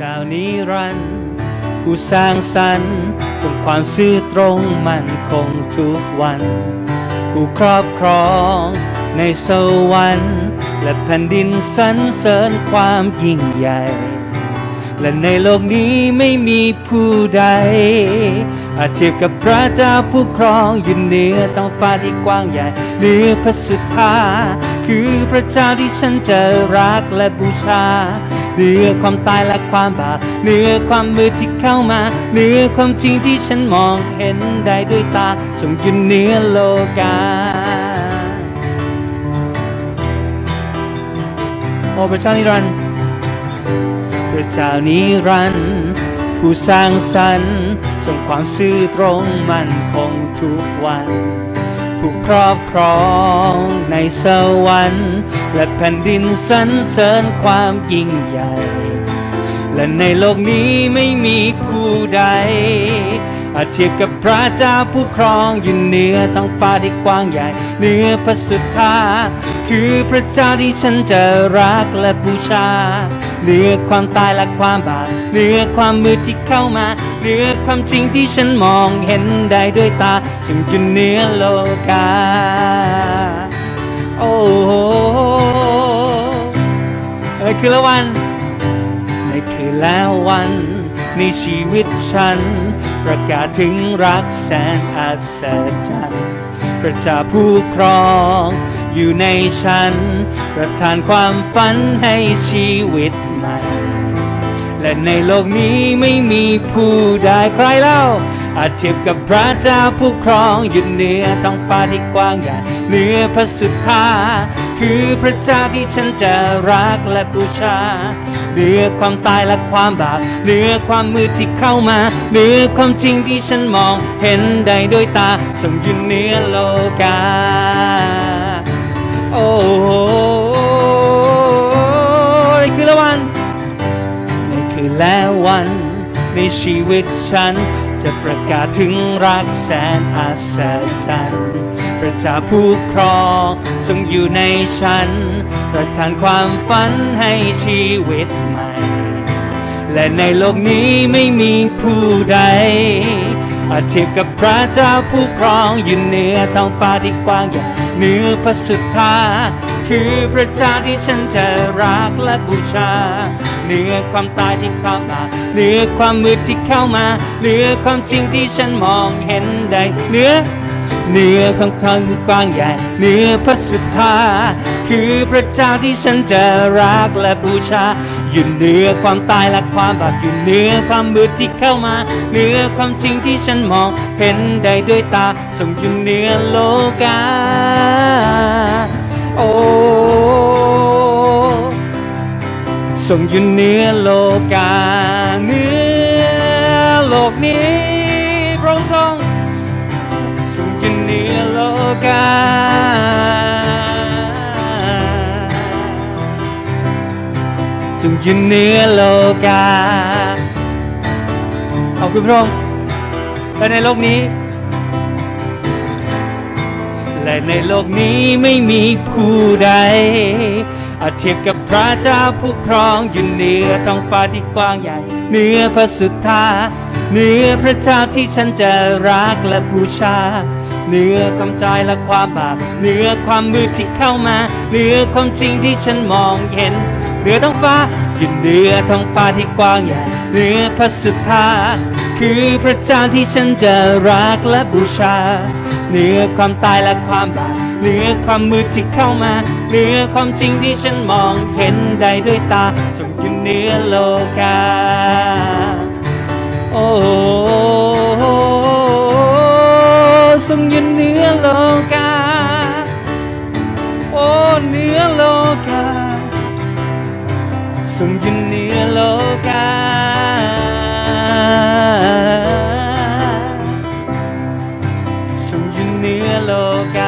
เจ้านิรันดร์ผู้สร้างสรรค์ส่งความซื่อตรงมั่นคงทุกวัน ผู้ครอบครองในสวรรค์และแผ่นดินสรรเสริญความยิ่งใหญ่ และในโลกนี้ไม่มีผู้ใด อาจเทียบกับพระเจ้าผู้ครองอยู่เหนือท้องฟ้าที่กว้างใหญ่เหนือพระสุธาคือพระเจ้าที่ฉันจะรักและบูชา เหนือความตายและความบาปเหนือความมืดที่เข้ามาเหนือความจริงที่ฉันมองเห็นได้ด้วยตาทรงยู่เหนือโลกาโอ้พระเจ้านิรันดร์พระเจ้านิรันดร์ผู้สร้างสรรค์ส่งความซื่อตรงมั่นคงทุกวัน ผู้ครอบครองในสวรรค์ และแผ่นดินสรรเสริญความยิ่งใหญ่ และในโลกนี้ไม่มีผู้ใด อาเทียบกับพระเจ้าผู้ครองอยู่เหนือท้องฟ้าที่กว้างใหญ่ เหนือพระสุธาคือพระเจ้าที่ฉันจะรักและบูชา เหนือความตายและความบาปเหนือความมืดที่เข้ามาเหนือความจริงที่ฉันมองเห็นได้ด้วยตา ซึ่งอยู่เหนือโลกา โอ้โหเอ้ยคือละวันในคืนแล้ววันในชีวิตฉัน ประกาศถึงรักแสนอัศจรรย์พระเจ้าผู้ครองอยู่ในฉัน ประทานความฝันให้ชีวิต ใหม่ และในโลกนี้ไม่มีผู้ใดใครเล่า อาจเทียบกับพระเจ้าผู้ครองอยู่เหนือท้องฟ้าที่กว้างใหญ่เหนือพระสุธาคือพระเจ้าที่ฉันจะรักและบูชาเหนือความตายและความบาปเหนือความมืดที่เข้ามาเหนือความจริงที่ฉันมองเห็นได้ด้วยตาทรงยู่เหนือโลกาโอ้ และวัน ในชีวิตฉัน จะประกาศถึงรักแสนอัศจรรย์พระเจ้าผู้ครองทรงอยู่ในฉัน ประทานความฝันให้ชีวิตใหม่ และในโลกนี้ไม่มีผู้ใดอาเทียบกับพระเจ้าผู้ครองอยู่เหนือท้องฟ้าที่กว้างใหญ่เหนือพระสุธา คือพระเจ้าที่ฉันจะรักและบูชาเหนือความตายที่เข้ามาเหนือความมืดที่เข้ามาเหนือความจริงที่ฉันมองเห็นได้เหนือเหนือของคำกว้างใหญ่เหนือพระสุธาคือพระเจ้าที่ฉันจะรักและบูชา อยู่เหนือความตายและความบาปอยู่เหนือความมืดที่เข้ามาเหนือความจริงที่ฉันมองเห็นได้ด้วยตาทรงอยู่เหนือโลกา โอ้ทรงอยู่เหนือโลกาเหนือโลกนี้พระองค์ทรงทรงอยู่เหนือโลกาทรงอยู่เหนือโลกาขอบคุณพระองค์และในโลกนี้ และในโลกนี้ไม่มีผู้ใด อาเทียบกับพระเจ้าผู้ครองอยู่เหนือท้องฟ้าที่กว้างใหญ่เหนือพระสุทธาเหนือพระเจ้าที่ฉันจะรักและบูชาเหนือความใจและความบาปเหนือความมืดที่เข้ามาเหนือความจริงที่ฉันมองเห็นเหนือท้องฟ้าอยู่เหนือท้องฟ้าที่กว้างใหญ่เหนือพระสุทธาคือพระเจ้าที่ฉันจะรักและบูชา เหนือความตายและความบาปเหนือความมืดที่เข้ามาเหนือความจริงที่ฉันมองเห็นได้ด้วยตาทรงอยู่เหนือโลกาโอ้ทรงอยู่เหนือโลกาโอ้เหนือโลกาทรงอยู่เหนือโลกา อยู่เหนือโลกา